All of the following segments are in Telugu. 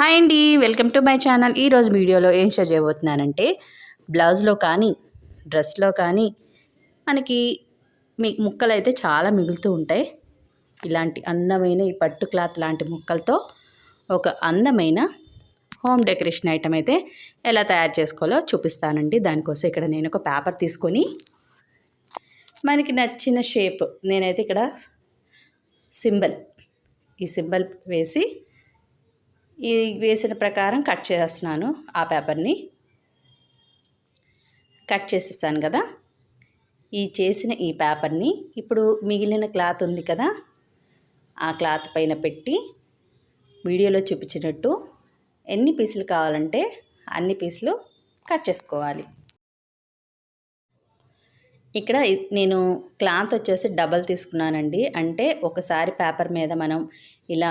హాయ్ అండి వెల్కమ్ టు మై ఛానల్. ఈరోజు వీడియోలో ఏం షేర్ చేయబోతున్నానంటే బ్లౌజ్లో కానీ డ్రెస్లో కానీ మనకి మీ ముక్కలు అయితే చాలా మిగులుతూ ఉంటాయి. ఇలాంటి అందమైన ఈ పట్టు క్లాత్ లాంటి ముక్కలతో ఒక అందమైన హోమ్ డెకరేషన్ ఐటమ్ అయితే ఎలా తయారు చేసుకోవాలో చూపిస్తానండి. దానికోసం ఇక్కడ నేను ఒక పేపర్ తీసుకొని మనకి నచ్చిన షేప్ నేనైతే ఇక్కడ సింబల్ ఈ సింబల్ వేసి ఈ వేసిన ప్రకారం కట్ చేస్తున్నాను ఆ పేపర్ని. కట్ చేసేసాను కదా. ఈ చేసిన ఈ పేపర్ని ఇప్పుడు మిగిలిన క్లాత్ ఉంది కదా. ఆ క్లాత్ పైన పెట్టి వీడియోలో చూపించినట్టు ఎన్ని పీసులు కావాలంటే అన్ని పీసులు కట్ చేసుకోవాలి. ఇక్కడ నేను క్లాత్ వచ్చేసి డబల్ తీసుకున్నానండి. అంటే ఒకసారి పేపర్ మీద మనం ఇలా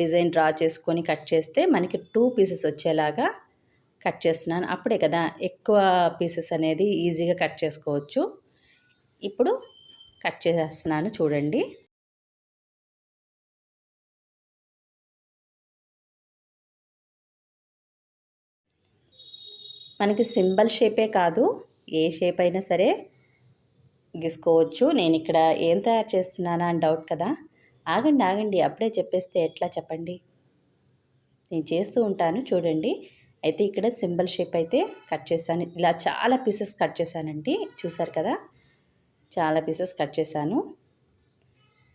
డిజైన్ డ్రా చేసుకొని కట్ చేస్తే మనకి టూ పీసెస్ వచ్చేలాగా కట్ చేస్తున్నాను. అప్పుడే కదా ఎక్కువ పీసెస్ అనేది ఈజీగా కట్ చేసుకోవచ్చు. ఇప్పుడు కట్ చేసేస్తున్నాను చూడండి. మనకి సింబల్ షేపే కాదు ఏ షేప్ అయినా సరే గీసుకోవచ్చు. నేను ఇక్కడ ఏం తయారు చేస్తున్నానా అని డౌట్ కదా. ఆగండి ఆగండి అప్పుడే చెప్పేస్తే ఎట్లా చెప్పండి? నేను చేస్తూ ఉంటాను చూడండి. అయితే ఇక్కడ సింబల్ షేప్ అయితే కట్ చేశాను. ఇలా చాలా పీసెస్ కట్ చేశానండి చూసారు కదా? చాలా పీసెస్ కట్ చేశాను.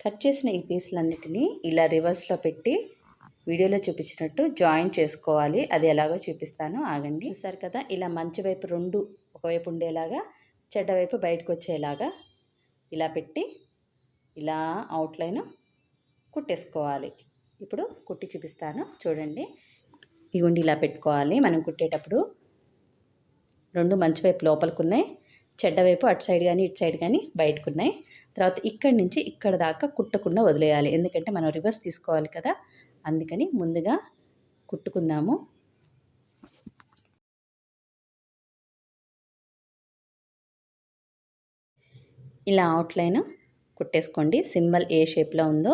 కట్ చేసిన ఈ పీసులన్నిటినీ ఇలా రివర్స్లో పెట్టి వీడియోలో చూపించినట్టు జాయిన్ చేసుకోవాలి. అది ఎలాగో చూపిస్తాను ఆగండి. చూసారు కదా? ఇలా మంచి వైపు రెండు ఒకవైపు ఉండేలాగా చెడ్డ వైపు బయటకు వచ్చేలాగా ఇలా పెట్టి ఇలా అవుట్లైన్ కుట్టేసుకోవాలి. ఇప్పుడు కుట్టి చూపిస్తాను. చూడండి. ఇగుండి ఇలా పెట్టుకోవాలి. మనం కుట్టేటప్పుడు రెండు మంచి వైపు లోపలికున్నాయి. చెడ్డ వైపు అటు సైడ్ కానీ ఇటు సైడ్ కానీ బయటకున్నాయి. తర్వాత ఇక్కడి నుంచి ఇక్కడ దాకా కుట్టకుండా వదిలేయాలి. ఎందుకంటే మనం రివర్స్ తీసుకోవాలి కదా. అందుకని ముందుగా కుట్టుకుందాము. ఇలా అవుట్లైన్ కుట్టేసుకోండి. సింబల్ ఏ షేప్లో ఉందో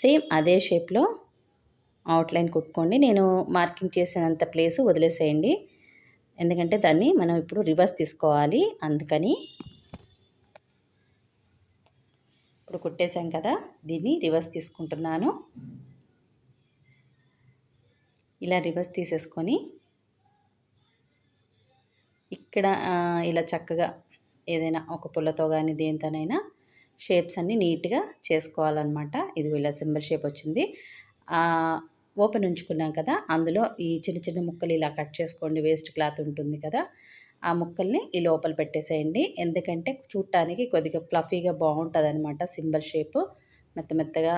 సేమ్ అదే షేప్లో అవుట్లైన్ కుట్టుకోండి. నేను మార్కింగ్ చేసినంత ప్లేస్ వదిలేసేయండి. ఎందుకంటే దాన్ని మనం ఇప్పుడు రివర్స్ తీసుకోవాలి. అందుకని ఇప్పుడు కుట్టేశాం కదా దీన్ని రివర్స్ తీసుకుంటున్నాను. ఇలా రివర్స్ తీసేసుకొని ఇక్కడ ఇలా చక్కగా ఏదైనా ఒక పుల్లతో కానీ దేనితోనైనా షేప్స్ అన్నీ నీట్గా చేసుకోవాలన్నమాట. ఇది ఇలా సింబల్ షేప్ వచ్చింది. ఓపెన్ ఉంచుకున్నాం కదా అందులో ఈ చిన్న చిన్న ముక్కలు ఇలా కట్ చేసుకోండి వేస్ట్ క్లాత్ ఉంటుంది కదా ఆ ముక్కల్ని ఈ లోపల పెట్టేసేయండి. ఎందుకంటే చూడటానికి కొద్దిగా ఫ్లఫీగా బాగుంటుంది అనమాట సింబల్ షేప్. మెత్త మెత్తగా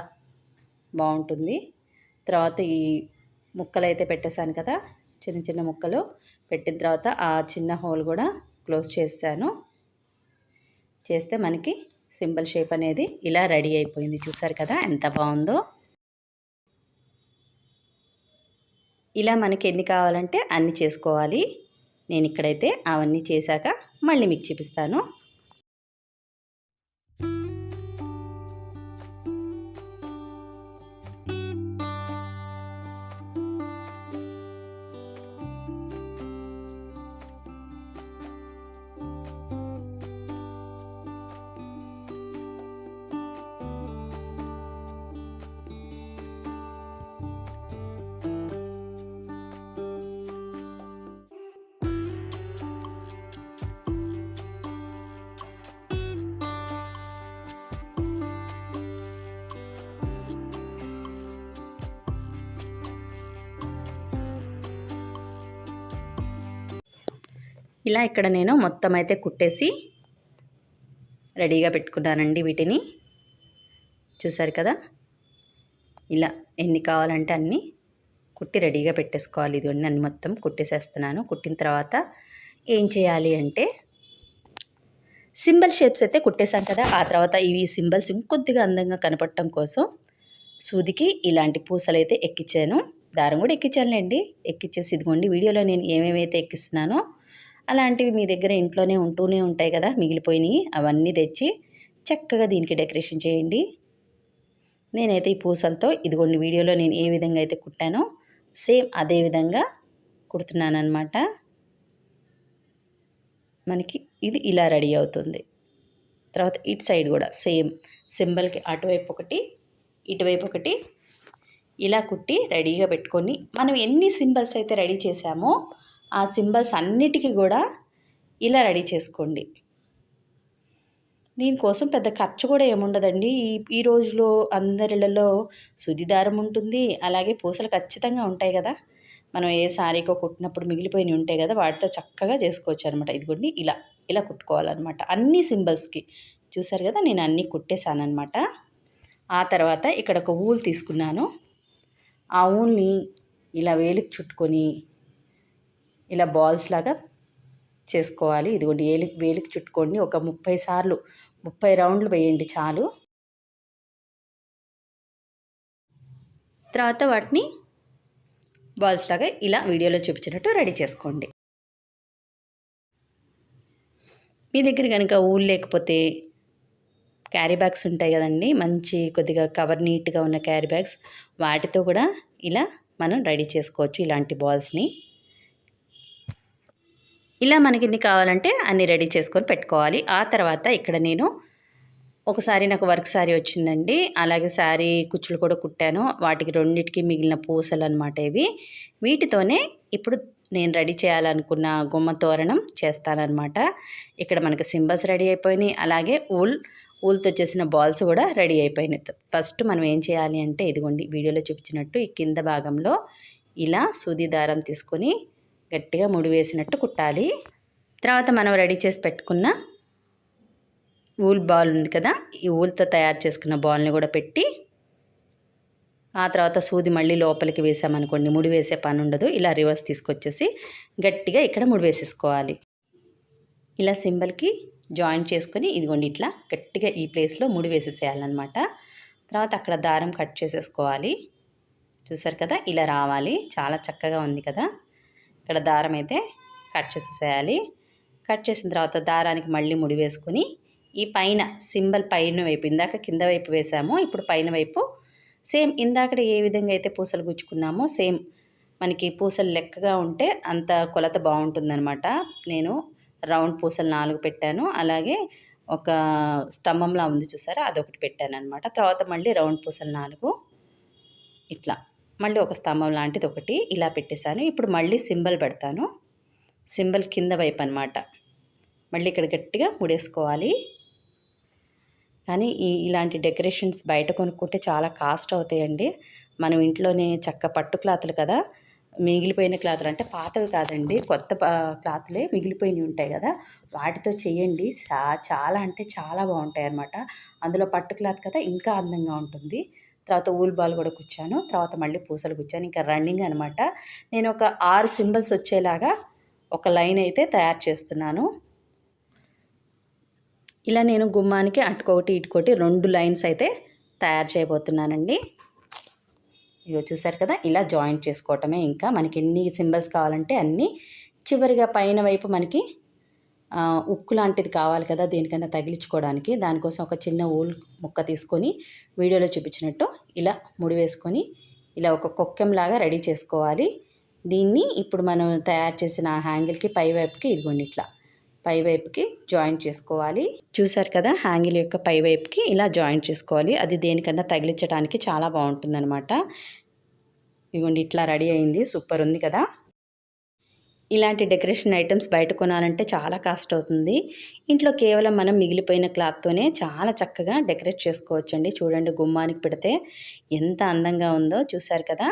బాగుంటుంది. తర్వాత ఈ ముక్కలు అయితే పెట్టేశాను కదా చిన్న చిన్న ముక్కలు. పెట్టిన తర్వాత ఆ చిన్న హోల్ కూడా క్లోజ్ చేశాను. చేస్తే మనకి సింబల్ షేప్ అనేది ఇలా రెడీ అయిపోయింది. చూసారు కదా ఎంత బాగుందో. ఇలా మనకి ఎన్ని కావాలంటే అన్ని చేసుకోవాలి. నేను ఇక్కడైతే అవన్నీ చేశాక మళ్ళీ మీకు చూపిస్తాను. ఇలా ఇక్కడ నేను మొత్తం అయితే కుట్టేసి రెడీగా పెట్టుకున్నానండి వీటిని. చూసారు కదా? ఇలా ఎన్ని కావాలంటే అన్నీ కుట్టి రెడీగా పెట్టేసుకోవాలి. ఇది అన్ని మొత్తం కుట్టేసేస్తున్నాను. కుట్టిన తర్వాత ఏం చేయాలి అంటే సింబల్ షేప్స్ అయితే కుట్టేశాం కదా? ఆ తర్వాత ఇవి సింబల్స్ ఇంకొద్దిగా అందంగా కనపడటం కోసం సూదికి ఇలాంటి పూసలు అయితే ఎక్కించాను దారం కూడా ఎక్కించానులేండి ఎక్కించేసి ఇదిగోండి వీడియోలో నేను ఏమేమైతే ఎక్కిస్తున్నానో అలాంటివి మీ దగ్గర ఇంట్లోనే ఉంటూనే ఉంటాయి కదా మిగిలిపోయినాయి. అవన్నీ తెచ్చి చక్కగా దీనికి డెకరేషన్ చేయండి. నేనైతే ఈ పూసలతో ఇదిగోండి వీడియోలో నేను ఏ విధంగా అయితే కుట్టానో సేమ్ అదే విధంగా కుడుతున్నాను అనమాట మనకి ఇది ఇలా రెడీ అవుతుంది. తర్వాత ఇటు సైడ్ కూడా సేమ్ సింబల్కి అటువైపు ఒకటి ఇటువైపు ఒకటి ఇలా కుట్టి రెడీగా పెట్టుకొని మనం ఎన్ని సింబల్స్ అయితే రెడీ చేసామో ఆ సింబల్స్ అన్నిటికీ కూడా ఇలా రెడీ చేసుకోండి. దీనికోసం పెద్ద ఖర్చు కూడా ఏముండదండి. ఈ ఈ రోజులో అందరిలలో సుదిదారం ఉంటుంది. అలాగే పూసలు ఖచ్చితంగా ఉంటాయి కదా. మనం ఏ శారీకో కుట్టినప్పుడు మిగిలిపోయినవి ఉంటాయి కదా. వాటితో చక్కగా చేసుకోవచ్చు అనమాట ఇదిగోండి ఇలా ఇలా కుట్టుకోవాలన్నమాట. అన్ని సింబల్స్కి. చూసారు కదా నేను అన్నీ కుట్టేశానమాట ఆ తర్వాత ఇక్కడ ఒక ఊలు తీసుకున్నాను. ఆ ఊల్ని ఇలా వేలికి చుట్టుకొని ఇలా బాల్స్ లాగా చేసుకోవాలి. ఇదిగోండి ఏలి వేలికి చుట్టుకోండి. ఒక ముప్పై సార్లు ముప్పై రౌండ్లు వేయండి చాలు. తర్వాత వాటిని బాల్స్ లాగా ఇలా వీడియోలో చూపించినట్టు రెడీ చేసుకోండి. మీ దగ్గర కనుక ఊళ్ళు లేకపోతే క్యారీ బ్యాగ్స్ ఉంటాయి కదండి. మంచి కొద్దిగా కవర్ నీట్గా ఉన్న క్యారీ బ్యాగ్స్ వాటితో కూడా ఇలా మనం రెడీ చేసుకోవచ్చు ఇలాంటి బాల్స్ని ఇలా మనకి ఎన్ని కావాలంటే అన్ని రెడీ చేసుకొని పెట్టుకోవాలి. ఆ తర్వాత ఇక్కడ నేను ఒకసారి నాకు వర్క్ శారీ వచ్చిందండి. అలాగే శారీ కుచ్చులు కూడా కుట్టాను. వాటికి రెండింటికి మిగిలిన పూసలు అనమాట ఇవి. వీటితోనే ఇప్పుడు నేను రెడీ చేయాలనుకున్న గుమ్మ తోరణం చేస్తానన్నమాట. ఇక్కడ మనకి సింబల్స్ రెడీ అయిపోయినాయి. అలాగే ఊల్ ఊల్తో చేసిన బాల్స్ కూడా రెడీ అయిపోయినాయి. ఫస్ట్ మనం ఏం చేయాలి అంటే ఇదిగోండి వీడియోలో చూపించినట్టు ఈ కింద భాగంలో ఇలా సూది దారం తీసుకొని గట్టిగా ముడి వేసినట్టు కుట్టాలి. తర్వాత మనం రెడీ చేసి పెట్టుకున్న ఊల్ బాల్ ఉంది కదా ఈ ఊల్తో తయారు చేసుకున్న బాల్ని కూడా పెట్టి ఆ తర్వాత సూది మళ్ళీ లోపలికి వేసామనుకోండి ముడి వేసే పని ఉండదు. ఇలా రివర్స్ తీసుకొచ్చేసి గట్టిగా ఇక్కడ ముడి వేసేసుకోవాలి. ఇలా సింబల్కి జాయిన్ చేసుకొని ఇదిగోండి ఇట్లా గట్టిగా ఈ ప్లేస్లో ముడి వేసేసేయాలన్నమాట. తర్వాత అక్కడ దారం కట్ చేసేసుకోవాలి. చూసారు కదా ఇలా రావాలి. చాలా చక్కగా ఉంది కదా. ఇక్కడ దారం అయితే కట్ చేసేసేయాలి. కట్ చేసిన తర్వాత దారానికి మళ్ళీ ముడి వేసుకొని ఈ పైన సింబల్ పైన వైపు ఇందాక కింద వైపు వేసాము ఇప్పుడు పైన వైపు. సేమ్ ఇందాకడ ఏ విధంగా అయితే పూసలు గుచ్చుకున్నామో సేమ్ మనకి పూసలు లెక్కగా ఉంటే అంత కొలత బాగుంటుందన్నమాట. నేను రౌండ్ పూసలు నాలుగు పెట్టాను. అలాగే ఒక స్తంభంలా ఉంది చూసారా? అదొకటి పెట్టాను అనమాట తర్వాత మళ్ళీ రౌండ్ పూసలు నాలుగు. ఇట్లా. మళ్ళీ ఒక స్తంభం లాంటిది ఒకటి ఇలా పెట్టేశాను. ఇప్పుడు మళ్ళీ సింబల్ పెడతాను. సింబల్ కింద వైపు అనమాట మళ్ళీ ఇక్కడ గట్టిగా ముడేసుకోవాలి. కానీ ఈ ఇలాంటి డెకరేషన్స్ బయట కొనుక్కుంటే చాలా కాస్ట్ అవుతాయండి. మనం ఇంట్లోనే చక్క పట్టు క్లాతులు కదా. మిగిలిపోయిన క్లాతులు అంటే పాతవి కాదండి. కొత్త క్లాతులే మిగిలిపోయినవి ఉంటాయి కదా. వాటితో చేయండి. చాలా అంటే చాలా బాగుంటాయి అన్నమాట అందులో పట్టు క్లాత్ కదా ఇంకా అందంగా ఉంటుంది. తర్వాత ఊల్ బాల్ కూడా కూర్చాను తర్వాత మళ్ళీ పూసలు కూర్చాను ఇంకా రన్నింగ్ అనమాట నేను ఒక ఆరు సింబల్స్ వచ్చేలాగా ఒక లైన్ అయితే తయారు చేస్తున్నాను. ఇలా నేను గుమ్మానికి అటుకొకటి ఇటుకోటి రెండు లైన్స్ అయితే తయారు చేయబోతున్నానండి. ఇగో చూసారు కదా ఇలా జాయింట్ చేసుకోవటమే. ఇంకా మనకి ఎన్ని సింబల్స్ కావాలంటే అన్నీ చివరిగా పైన వైపు మనకి ఉక్కు లాంటిది కావాలి కదా దేనికైనా తగిలించుకోవడానికి. దానికోసం ఒక చిన్న ఊల్ ముక్క తీసుకొని వీడియోలో చూపించినట్టు ఇలా ముడి వేసుకొని ఇలా ఒక కొక్కెంలాగా రెడీ చేసుకోవాలి. దీన్ని ఇప్పుడు మనం తయారు చేసిన హ్యాంగిల్కి పై వైపుకి ఇదిగోండి ఇట్లా పై వైపుకి జాయింట్ చేసుకోవాలి. చూసారు కదా హ్యాంగిల్ యొక్క పై వైపుకి ఇలా జాయింట్ చేసుకోవాలి. అది దేనికన్నా తగిలించడానికి చాలా బాగుంటుందన్నమాట. ఇదిగోండి ఇట్లా రెడీ అయింది. సూపర్ ఉంది కదా. ఇలాంటి డెకరేషన్ ఐటమ్స్ బయట కొనాలంటే చాలా కాస్ట్ అవుతుంది. ఇంట్లో కేవలం మనం మిగిలిపోయిన క్లాత్తోనే చాలా చక్కగా డెకరేట్ చేసుకోవచ్చండి. చూడండి గుమ్మానికి పెడితే ఎంత అందంగా ఉందో చూశారు కదా?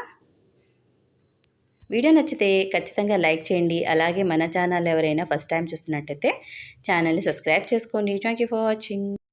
వీడియో నచ్చితే ఖచ్చితంగా లైక్ చేయండి. అలాగే మన ఛానల్ ఎవరైనా ఫస్ట్ టైం చూస్తున్నట్టయితే ఛానల్ని సబ్స్క్రైబ్ చేసుకోండి. Thank for watching.